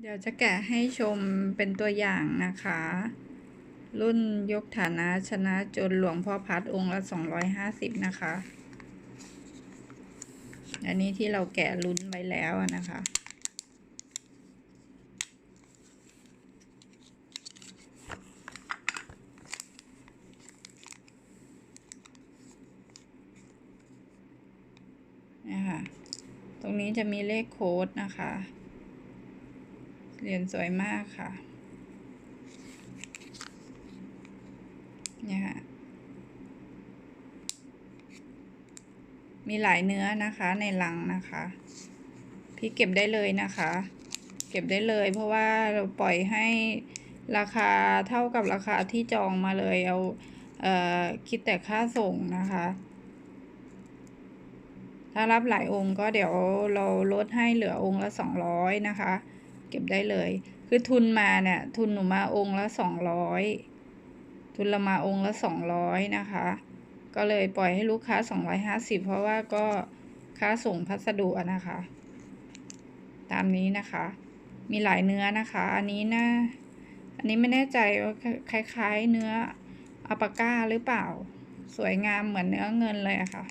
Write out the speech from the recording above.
เดี๋ยวจะแกะให้ชมเป็นตัวอย่างนะคะ รุ่นยกฐานะชนะจนหลวงพ่อพัดองค์ละสองร้อยห้าสิบนะคะ อันนี้ที่เราแกะลุ้นไว้แล้วนะคะนะคะตรงนี้จะมีเลขโค้ดนะคะ เหรียญสวยมากค่ะ เนี่ยค่ะ มีหลายเนื้อนะคะในลังนะคะ พี่เก็บได้เลยนะคะ เก็บได้เลยเพราะว่าเราปล่อยให้ราคาเท่ากับราคาที่จองมาเลยเอาเอ่อคิดแต่ค่าส่งนะคะ ถ้ารับหลายองค์ก็เดี๋ยวเราลดให้เหลือองค์ละสองร้อยนะคะ เก็บได้เลย คือทุนมาเนี่ย ทุนหนูมาองค์ละสองร้อยทุนเรามาองค์ละสองร้อยนะคะ ก็เลยปล่อยให้ลูกค้าสองร้อยห้าสิบเพราะว่าก็ค่าส่งพัสดุนะคะ ตามนี้นะคะ มีหลายเนื้อนะคะ อันนี้นะอันนี้ไม่แน่ใจว่าคล้าย ๆ เนื้ออัปาก้าหรือเปล่า สวยงามเหมือนเนื้อเงินเลยอะค่ะ